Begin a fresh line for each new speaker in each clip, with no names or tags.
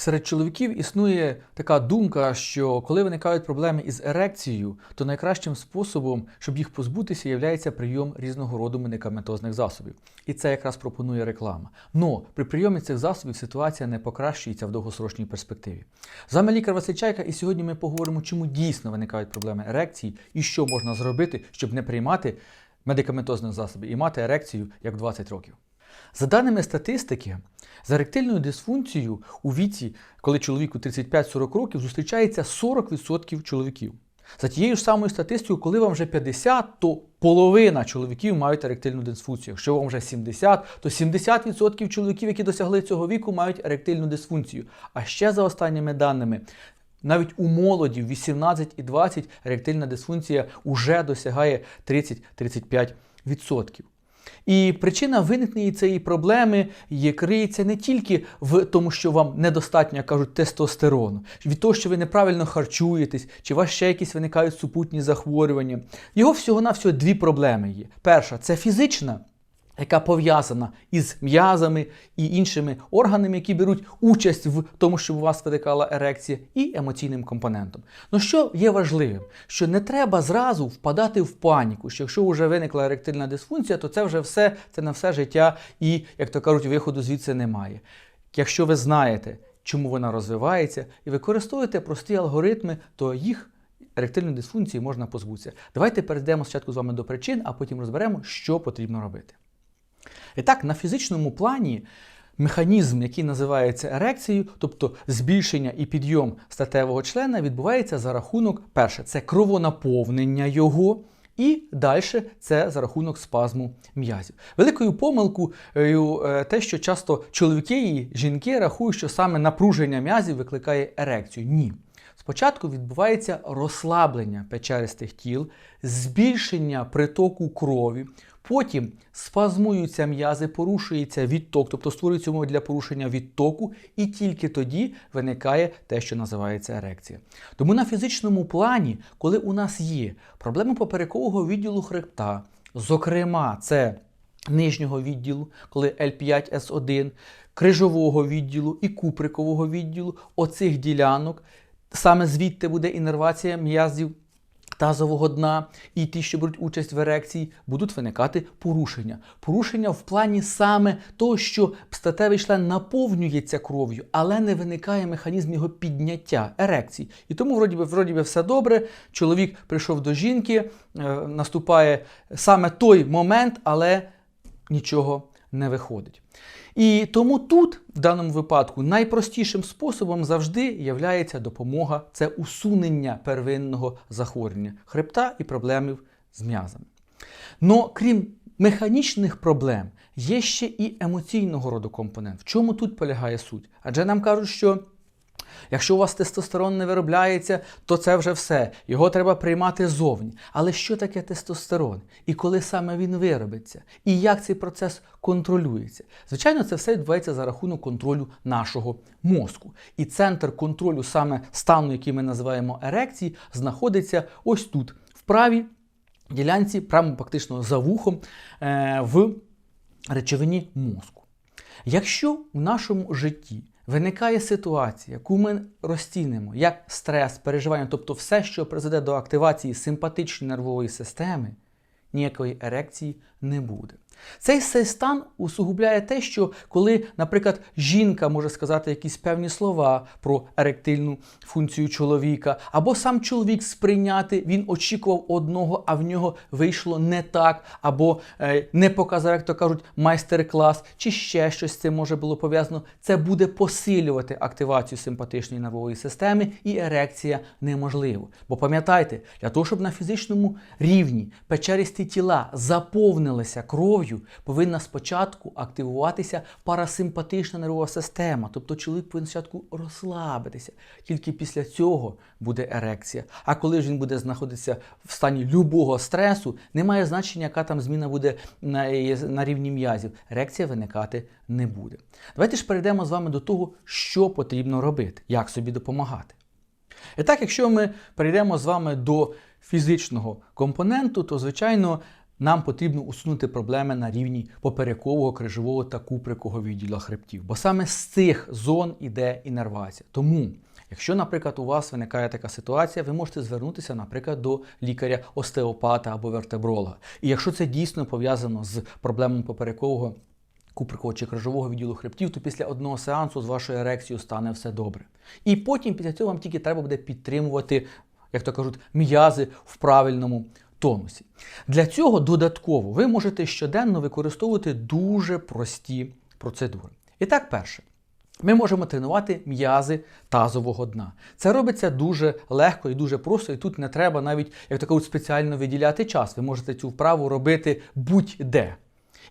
Серед чоловіків існує така думка, що коли виникають проблеми із ерекцією, то найкращим способом, щоб їх позбутися, є прийом різного роду медикаментозних засобів. І це якраз пропонує реклама. Но при прийомі цих засобів ситуація не покращується в довгосрочній перспективі. З вами лікар Василь Чайка, і сьогодні ми поговоримо, чому дійсно виникають проблеми ерекції і що можна зробити, щоб не приймати медикаментозних засобів і мати ерекцію як в 20 років. За даними статистики, з еректильною дисфункцією у віці, коли чоловіку 35-40 років, зустрічається 40% чоловіків. За тією ж самою статистикою, коли вам вже 50, то половина чоловіків мають еректильну дисфункцію. Якщо вам вже 70, то 70% чоловіків, які досягли цього віку, мають еректильну дисфункцію. А ще за останніми даними, навіть у молоді в 18 і 20 еректильна дисфункція вже досягає 30-35%. І причина виникнення цієї проблеми є криється не тільки в тому, що вам недостатньо, кажуть, тестостерону, від того, що ви неправильно харчуєтесь, чи у вас ще якісь виникають супутні захворювання. Його всього-навсього дві проблеми є. Перша це фізична яка пов'язана із м'язами і іншими органами, які беруть участь в тому, щоб у вас виникала ерекція, і емоційним компонентом. Ну що є важливим, що не треба зразу впадати в паніку, що якщо вже виникла еректильна дисфункція, то це вже все, це на все життя, і, як то кажуть, виходу звідси немає. Якщо ви знаєте, чому вона розвивається, і використовуєте прості алгоритми, то їх. Еректильної дисфункції можна позбутися. Давайте перейдемо спочатку з вами до причин, а потім розберемо, що потрібно робити. І так, на фізичному плані механізм, який називається ерекцією, тобто збільшення і підйом статевого члена, відбувається за рахунок, перше, це кровонаповнення його. І далі це за рахунок спазму м'язів. Великою помилкою е, те, що часто чоловіки і жінки рахують, що саме напруження м'язів викликає ерекцію. Ні. Спочатку відбувається розслаблення печеристих тіл, збільшення притоку крові, потім спазмуються м'язи, порушується відток, тобто створюється умови для порушення відтоку, і тільки тоді виникає те, що називається ерекція. Тому на фізичному плані, коли у нас є проблеми поперекового відділу хребта, зокрема, це нижнього відділу, коли L5S1, крижового відділу і куприкового відділу, оцих ділянок. Саме звідти буде інервація м'язів тазового дна, і ті, що беруть участь в ерекції, будуть виникати порушення. Порушення в плані саме того, що статевий член наповнюється кров'ю, але не виникає механізм його підняття ерекції. І тому, вроді би, вроді би, все добре. Чоловік прийшов до жінки, е, наступає саме той момент, але нічого не виходить. І тому тут, в даному випадку, найпростішим способом завжди є допомога це усунення первинного захворювання хребта і проблемів з м'язами. Но крім механічних проблем, є ще і емоційного роду компонент. В чому тут полягає суть? Адже нам кажуть, що Якщо у вас тестостерон не виробляється, то це вже все. Його треба приймати зовні. Але що таке тестостерон? І коли саме він виробиться? І як цей процес контролюється? Звичайно, це все відбувається за рахунок контролю нашого мозку. І центр контролю саме стану, який ми називаємо ерекції, знаходиться ось тут, в правій ділянці, прямо фактично за вухом, е, в речовині мозку. Якщо в нашому житті виникає ситуація, яку ми розцінимо як стрес, переживання, тобто все, що призведе до активації симпатичної нервової системи, ніякої ерекції не буде. Цей стан усугубляє те, що коли, наприклад, жінка може сказати якісь певні слова про еректильну функцію чоловіка, або сам чоловік сприйняти, він очікував одного, а в нього вийшло не так, або е, не показав, як то кажуть, майстер-клас, чи ще щось з цим може було пов'язано. Це буде посилювати активацію симпатичної нервової системи, і ерекція неможлива. Бо пам'ятайте, для того, щоб на фізичному рівні печеристі тіла заповнилися кров'ю, кров'ю повинна спочатку активуватися парасимпатична нервова система. Тобто чоловік повинен спочатку розслабитися. Тільки після цього буде ерекція. А коли ж він буде знаходитися в стані любого стресу, немає значення, яка там зміна буде на, на рівні м'язів. Ерекція виникати не буде. Давайте ж перейдемо з вами до того, що потрібно робити, як собі допомагати. І так, якщо ми перейдемо з вами до фізичного компоненту, то, звичайно, нам потрібно усунути проблеми на рівні поперекового, крижового та куприкового відділу хребтів. Бо саме з цих зон іде інервація. Тому, якщо, наприклад, у вас виникає така ситуація, ви можете звернутися, наприклад, до лікаря-остеопата або вертебролога. І якщо це дійсно пов'язано з проблемами поперекового куприкового чи крижового відділу хребтів, то після одного сеансу з вашою ерекцією стане все добре. І потім після цього вам тільки треба буде підтримувати, як то кажуть, м'язи в правильному тонусі. Для цього додатково ви можете щоденно використовувати дуже прості процедури. І так, перше. Ми можемо тренувати м'язи тазового дна. Це робиться дуже легко і дуже просто, і тут не треба навіть як таку спеціально виділяти час. Ви можете цю вправу робити будь-де.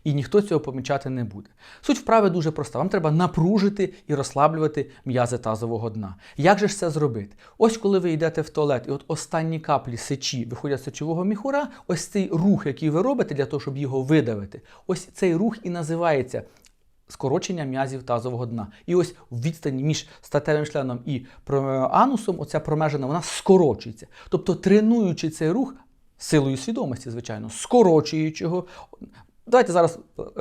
І ніхто цього помічати не буде. Суть вправи дуже проста. Вам треба напружити і розслаблювати м'язи тазового дна. Як же ж це зробити? Ось коли ви йдете в туалет, і от останні каплі сечі виходять з сечового міхура, ось цей рух, який ви робите для того, щоб його видавити, ось цей рух і називається скорочення м'язів тазового дна. І ось в відстані між статевим членом і анусом, оця промежина, вона скорочується. Тобто, тренуючи цей рух силою свідомості, звичайно, скорочуючи його. Давайте зараз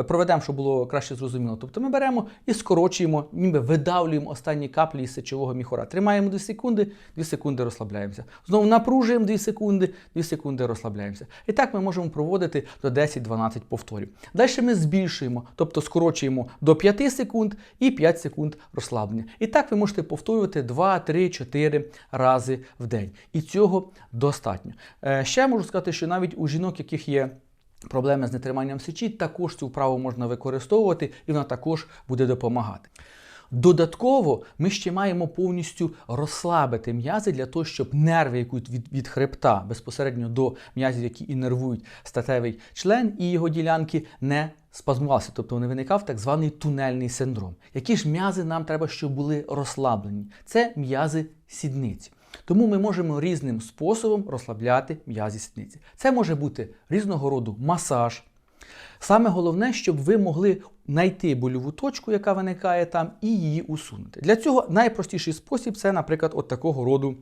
проведемо, щоб було краще зрозуміло. Тобто ми беремо і скорочуємо, ніби видавлюємо останні каплі із сечового міхура. Тримаємо 2 секунди, 2 секунди розслабляємося. Знову напружуємо 2 секунди, 2 секунди розслабляємося. І так ми можемо проводити до 10-12 повторів. Далі ми збільшуємо, тобто скорочуємо до 5 секунд і 5 секунд розслаблення. І так ви можете повторювати 2, 3, 4 рази в день. І цього достатньо. Е, ще можу сказати, що навіть у жінок, яких є проблеми з нетриманням сечі, також цю вправу можна використовувати і вона також буде допомагати. Додатково ми ще маємо повністю розслабити м'язи для того, щоб нерви, які від, від хребта безпосередньо до м'язів, які інервують статевий член і його ділянки, не спазмувалися, тобто не виникав так званий тунельний синдром. Які ж м'язи нам треба, щоб були розслаблені? Це м'язи сідниці. Тому ми можемо різним способом розслабляти м'язі сідниці. Це може бути різного роду масаж. Саме головне, щоб ви могли знайти больову точку, яка виникає там, і її усунути. Для цього найпростіший спосіб це, наприклад, от такого роду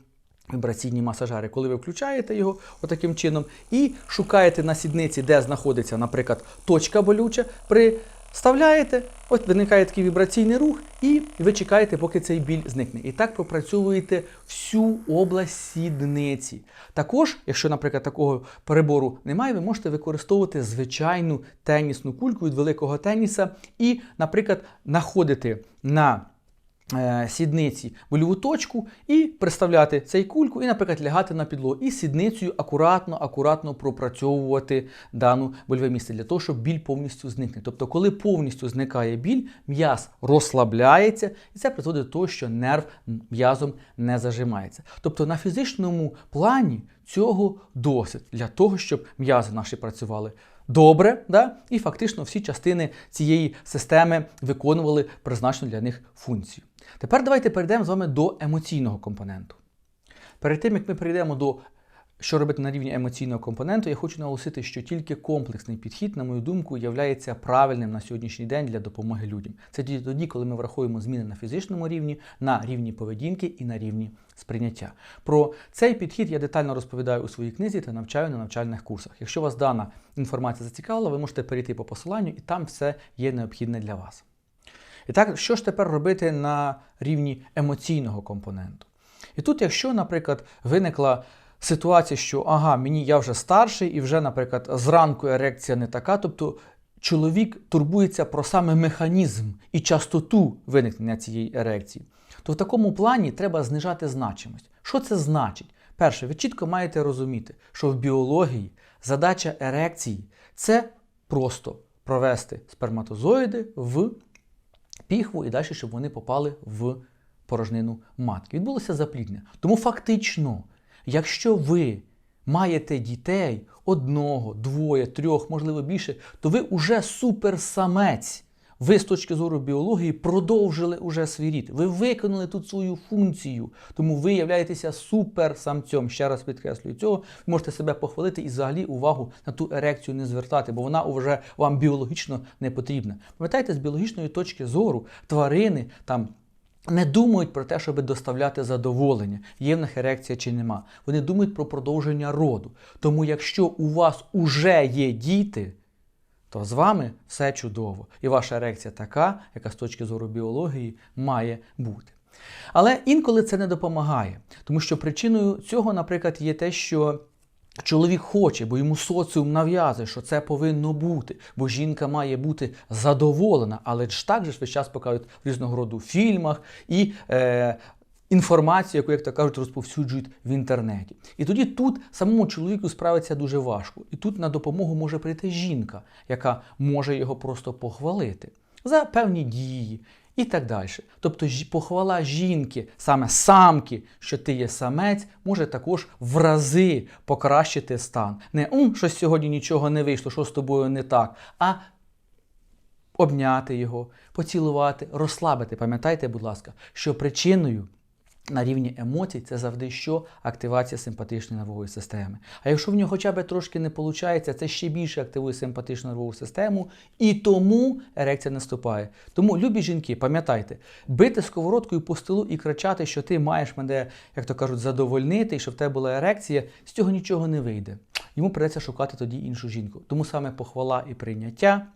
вібраційні масажари, коли ви включаєте його отаким чином і шукаєте на сідниці, де знаходиться, наприклад, точка болюча. при Вставляєте, от виникає такий вібраційний рух, і ви чекаєте, поки цей біль зникне. І так пропрацьовуєте всю область сідниці. Також, якщо, наприклад, такого перебору немає, ви можете використовувати звичайну тенісну кульку від великого теніса і, наприклад, находити на сідниці больову точку і приставляти цей кульку, і, наприклад, лягати на підлогу. І сідницею акуратно, акуратно пропрацьовувати дану больове місце для того, щоб біль повністю зникне. Тобто, коли повністю зникає біль, м'яз розслабляється, і це призводить до того, що нерв м'язом не зажимається. Тобто на фізичному плані цього досить для того, щоб м'язи наші працювали добре, да? і фактично всі частини цієї системи виконували призначену для них функцію. Тепер давайте перейдемо з вами до емоційного компоненту. Перед тим, як ми перейдемо до що робити на рівні емоційного компоненту, я хочу наголосити, що тільки комплексний підхід, на мою думку, є правильним на сьогоднішній день для допомоги людям. Це тоді, коли ми враховуємо зміни на фізичному рівні, на рівні поведінки і на рівні сприйняття. Про цей підхід я детально розповідаю у своїй книзі та навчаю на навчальних курсах. Якщо вас дана інформація зацікавила, ви можете перейти по посиланню, і там все є необхідне для вас. І так, що ж тепер робити на рівні емоційного компоненту? І тут, якщо, наприклад, виникла ситуація, що ага, мені я вже старший, і вже, наприклад, зранку ерекція не така, тобто чоловік турбується про саме механізм і частоту виникнення цієї ерекції, то в такому плані треба знижати значимость. Що це значить? Перше, ви чітко маєте розуміти, що в біології задача ерекції це просто провести сперматозоїди в піхву і далі, щоб вони попали в порожнину матки. Відбулося запліднення. Тому фактично, якщо ви маєте дітей одного, двоє, трьох, можливо більше, то ви уже суперсамець. Ви з точки зору біології продовжили уже свій рід. Ви виконали тут свою функцію, тому ви являєтеся суперсамцем. Ще раз підкреслюю цього. Ви можете себе похвалити і взагалі увагу на ту ерекцію не звертати, бо вона вже вам біологічно не потрібна. Пам'ятайте, з біологічної точки зору тварини там. не думають про те, щоб доставляти задоволення, є в них ерекція чи нема. Вони думають про продовження роду. Тому якщо у вас уже є діти, то з вами все чудово. І ваша ерекція така, яка з точки зору біології має бути. Але інколи це не допомагає, тому що причиною цього, наприклад, є те, що чоловік хоче, бо йому соціум нав'язує, що це повинно бути, бо жінка має бути задоволена, але ж так же ж весь час показують в різного роду фільмах і е, інформацію, яку, як то кажуть, розповсюджують в інтернеті. І тоді тут самому чоловіку справиться дуже важко. І тут на допомогу може прийти жінка, яка може його просто похвалити за певні дії. І так далі. Тобто похвала жінки, саме самки, що ти є самець, може також в рази покращити стан. Не «М, щось сьогодні нічого не вийшло, що з тобою не так, а обняти його, поцілувати, розслабити. Пам'ятайте, будь ласка, що причиною на рівні емоцій це завжди що активація симпатичної нервової системи. А якщо в нього хоча б трошки не виходить, це ще більше активує симпатичну нервову систему, і тому ерекція наступає. Тому, любі жінки, пам'ятайте, бити сковородкою по столу і кричати, що ти маєш мене, як то кажуть, задовольнити, і що в тебе була ерекція, з цього нічого не вийде. Йому придеться шукати тоді іншу жінку. Тому саме похвала і прийняття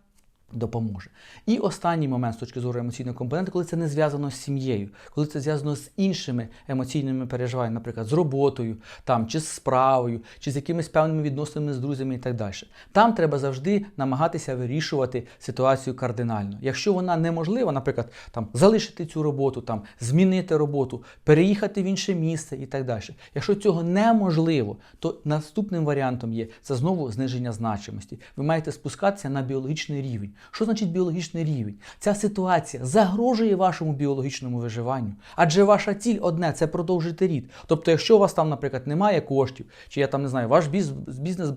допоможе. І останній момент з точки зору емоційного компоненту, коли це не зв'язано з сім'єю, коли це зв'язано з іншими емоційними переживаннями, наприклад, з роботою, там, чи з справою, чи з якимись певними відносинами з друзями і так далі. Там треба завжди намагатися вирішувати ситуацію кардинально. Якщо вона неможлива, наприклад, там залишити цю роботу, там змінити роботу, переїхати в інше місце і так далі. Якщо цього неможливо, то наступним варіантом є це знову зниження значимості. Ви маєте спускатися на біологічний рівень. Що значить біологічний рівень? Ця ситуація загрожує вашому біологічному виживанню, адже ваша ціль одне це продовжити рід. Тобто, якщо у вас там, наприклад, немає коштів, чи я там не знаю, ваш бізнес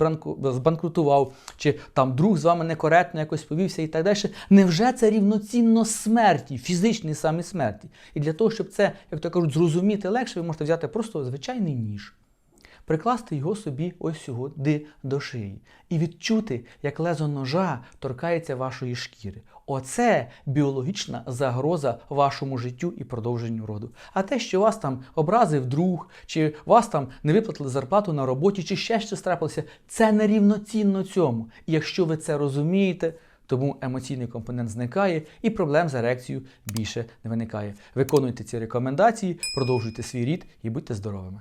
збанкрутував, чи там друг з вами некоректно якось повівся і так далі, невже це рівноцінно смерті, фізичній самій смерті? І для того, щоб це, як то кажуть, зрозуміти легше, ви можете взяти просто звичайний ніж прикласти його собі ось сюди до шиї і відчути, як лезо ножа торкається вашої шкіри. Оце біологічна загроза вашому життю і продовженню роду. А те, що вас там образив друг, чи вас там не виплатили зарплату на роботі, чи ще щось трапилося, це нерівноцінно цьому. І якщо ви це розумієте, тому емоційний компонент зникає і проблем з ерекцією більше не виникає. Виконуйте ці рекомендації, продовжуйте свій рід і будьте здоровими.